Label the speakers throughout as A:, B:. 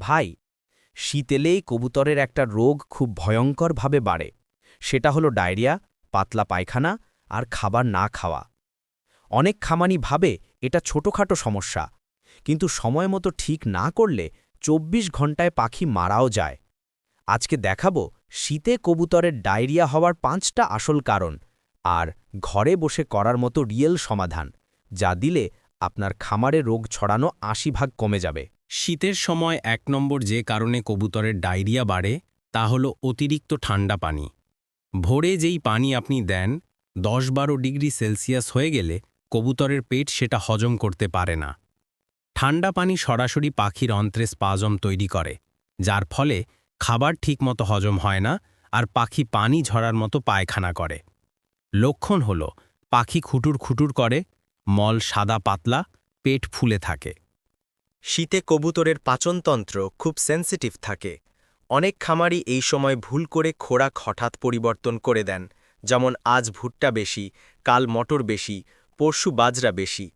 A: ভাই, শীতেলেই কবুতরের একটা রোগ খুব ভয়ঙ্করভাবে বাড়ে। সেটা হলো ডায়রিয়া, পাতলা পায়খানা আর খাবার না খাওয়া। অনেক খামানি ভাবে এটা ছোটখাটো সমস্যা, কিন্তু সময় মতো ঠিক না করলে ২৪ ঘন্টায় পাখি মারাও যায়। আজকে দেখাবো শীতে কবুতরের ডায়রিয়া হওয়ার পাঁচটা আসল কারণ আর ঘরে বসে করার মতো রিয়েল সমাধান, যা দিলে আপনার খামারে রোগ ছড়ানো আশি ভাগ কমে যাবে।
B: শীতের সময় এক নম্বর যে কারণে কবুতরের ডায়রিয়া বাড়ে, তা হল অতিরিক্ত ঠান্ডা পানি। ভোরে যেই পানি আপনি দেন দশ বারো ডিগ্রি সেলসিয়াস হয়ে গেলে কবুতরের পেট সেটা হজম করতে পারে না। ঠান্ডা পানি সরাসরি পাখির অন্ত্রে স্পাজম তৈরি করে, যার ফলে খাবার ঠিকমতো হজম হয় না আর পাখি পানি ঝরার মতো পায়খানা করে। লক্ষণ হল, পাখি খুটুর খুটুর করে, মল সাদা পাতলা, পেট ফুলে থাকে।
A: শীতে কবুতরের পাচনতন্ত্র খুব সেন্সিটিভ থাকে। অনেক খামারি এই সময় ভুল করে খোরাক হঠাৎ পরিবর্তন করে দেন, যেমন আজ ভুট্টা বেশি, কাল মটর বেশি, পরশু বাজরা বেশি।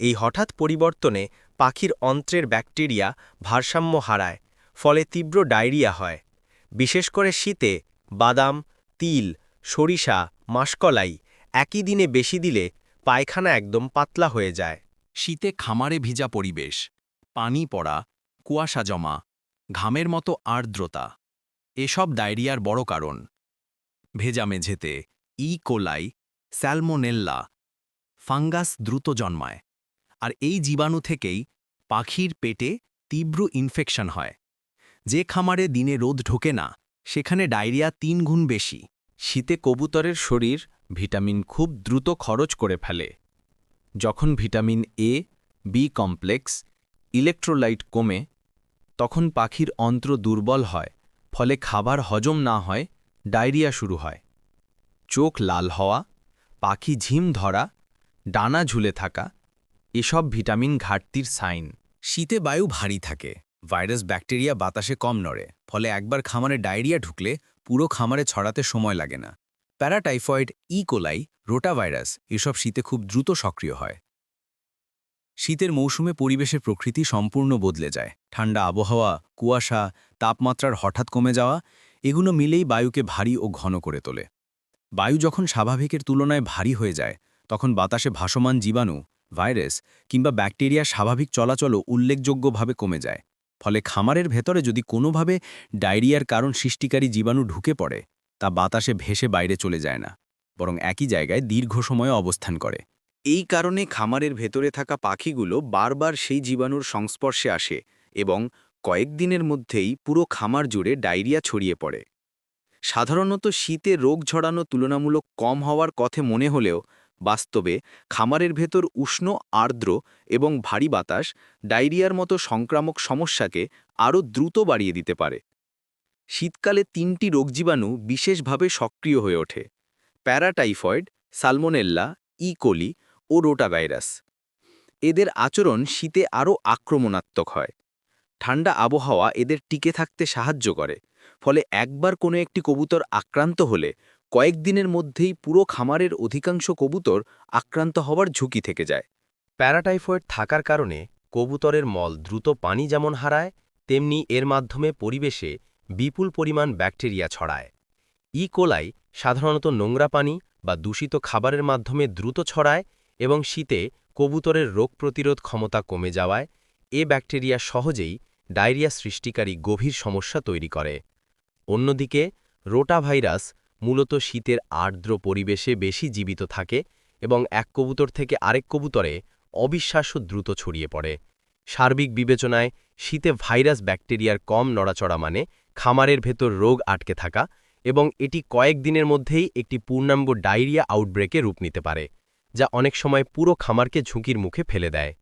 A: এই হঠাৎ পরিবর্তনে পাখির অন্ত্রের ব্যাকটেরিয়া ভারসাম্য হারায়, ফলে তীব্র ডায়রিয়া হয়। বিশেষ করে শীতে বাদাম, তিল, সরিষা, মাসকলাই একই দিনে বেশি দিলে পায়খানা একদম পাতলা হয়ে যায়।
C: শীতে খামারে ভিজা পরিবেশ। পানি পড়া, কুয়াশা জমা, ঘামের মতো আর্দ্রতা, এসব ডায়রিয়ার বড় কারণ। ভেজা মেঝেতে ই. কোলাই স্যালমোনেল্লা ফাঙ্গাস দ্রুত জন্মায়, আর এই জীবাণু থেকেই পাখির পেটে তীব্র ইনফেকশন হয়। যে খামারে দিনে রোদ ঢোকে না, সেখানে ডায়রিয়া তিন গুণ বেশি।
A: শীতে কবুতরের শরীর ভিটামিন খুব দ্রুত খরচ করে ফেলে। যখন vitamin A, B complex electrolyte কমে, তখন পাখির অন্ত্র দুর্বল হয়, ফলে খাবার হজম না হয়, ডায়রিয়া শুরু হয়। চোখ লাল হওয়া, পাখি ঝিম ধরা, ডানা ঝুলে থাকা, এসব ভিটামিন ঘাটতির সাইন।
C: শীতে বায়ু ভারী থাকে, ভাইরাস ব্যাকটেরিয়া বাতাসে কম নড়ে, ফলে একবার খামারে ডায়রিয়া ঢুকলে পুরো খামারে ছড়াতে সময় লাগে না। প্যারাটাইফয়েড ইকোলাই কোলাই, রোটাভাইরাস, এসব শীতে খুব দ্রুত সক্রিয় হয়। শীতের মৌসুমে পরিবেশের প্রকৃতি সম্পূর্ণ বদলে যায়। ঠান্ডা আবহাওয়া, কুয়াশা, তাপমাত্রার হঠাৎ কমে যাওয়া, এগুলো মিলেই বায়ুকে ভারী ও ঘন করে তোলে। বায়ু যখন স্বাভাবিকের তুলনায় ভারী হয়ে যায়, তখন বাতাসে ভাসমান জীবাণু, ভাইরাস কিংবা ব্যাকটেরিয়া স্বাভাবিক চলাচলও উল্লেখযোগ্যভাবে কমে যায়। ফলে খামারের ভেতরে যদি কোনোভাবে ডায়রিয়ার কারণ সৃষ্টিকারী জীবাণু ঢুকে পড়ে, তা বাতাসে ভেসে বাইরে চলে যায় না, বরং একই জায়গায় দীর্ঘ সময়ে অবস্থান করে। এই কারণে খামারের ভেতরে থাকা পাখিগুলো বারবার সেই জীবাণুর সংস্পর্শে আসে এবং কয়েকদিনের মধ্যেই পুরো খামার জুড়ে ডায়রিয়া ছড়িয়ে পড়ে। সাধারণত শীতে রোগ ঝড়ানো তুলনামূলক কম হওয়ার কথে মনে হলেও বাস্তবে খামারের ভেতর উষ্ণ, আর্দ্র এবং ভারী বাতাস ডায়রিয়ার মতো সংক্রামক সমস্যাকে আরও দ্রুত বাড়িয়ে দিতে পারে। শীতকালে তিনটি রোগজীবাণু বিশেষভাবে সক্রিয় হয়ে ওঠে। Paratyphoid, salmonella E coli coli ও রোটাভাইরাস। এদের আচরণ শীতে আরও আক্রমণাত্মক হয়। ঠান্ডা আবহাওয়া এদের টিকে থাকতে সাহায্য করে, ফলে একবার কোনো একটি কবুতর আক্রান্ত হলে কয়েকদিনের মধ্যেই পুরো খামারের অধিকাংশ কবুতর আক্রান্ত হওয়ার ঝুঁকি থেকে যায়।
A: প্যারাটাইফয়েড থাকার কারণে কবুতরের মল দ্রুত পানি যেমন হারায়, তেমনি এর মাধ্যমে পরিবেশে বিপুল পরিমাণ ব্যাকটেরিয়া ছড়ায়। ই কোলাই সাধারণত নোংরা পানি বা দূষিত খাবারের মাধ্যমে দ্রুত ছড়ায় এবং শীতে কবুতরের রোগ প্রতিরোধ ক্ষমতা কমে যাওয়ায় এ ব্যাকটেরিয়া সহজেই ডায়রিয়া সৃষ্টিকারী গভীর সমস্যা তৈরি করে। অন্যদিকে রোটাভাইরাস মূলত শীতের আর্দ্র পরিবেশে বেশি জীবিত থাকে এবং এক কবুতর থেকে আরেক কবুতরে অবিশ্বাস্য দ্রুত ছড়িয়ে পড়ে। সার্বিক বিবেচনায় শীতে ভাইরাস ব্যাকটেরিয়ার কম নড়াচড়া মানে খামারের ভেতর রোগ আটকে থাকা এবং এটি কয়েক দিনের মধ্যেই একটি পূর্ণাঙ্গ ডায়রিয়া আউটব্রেকে রূপ নিতে পারে। যা অনেক সময় পুরো খামারকে ঝুঁকির মুখে ফেলে দেয়।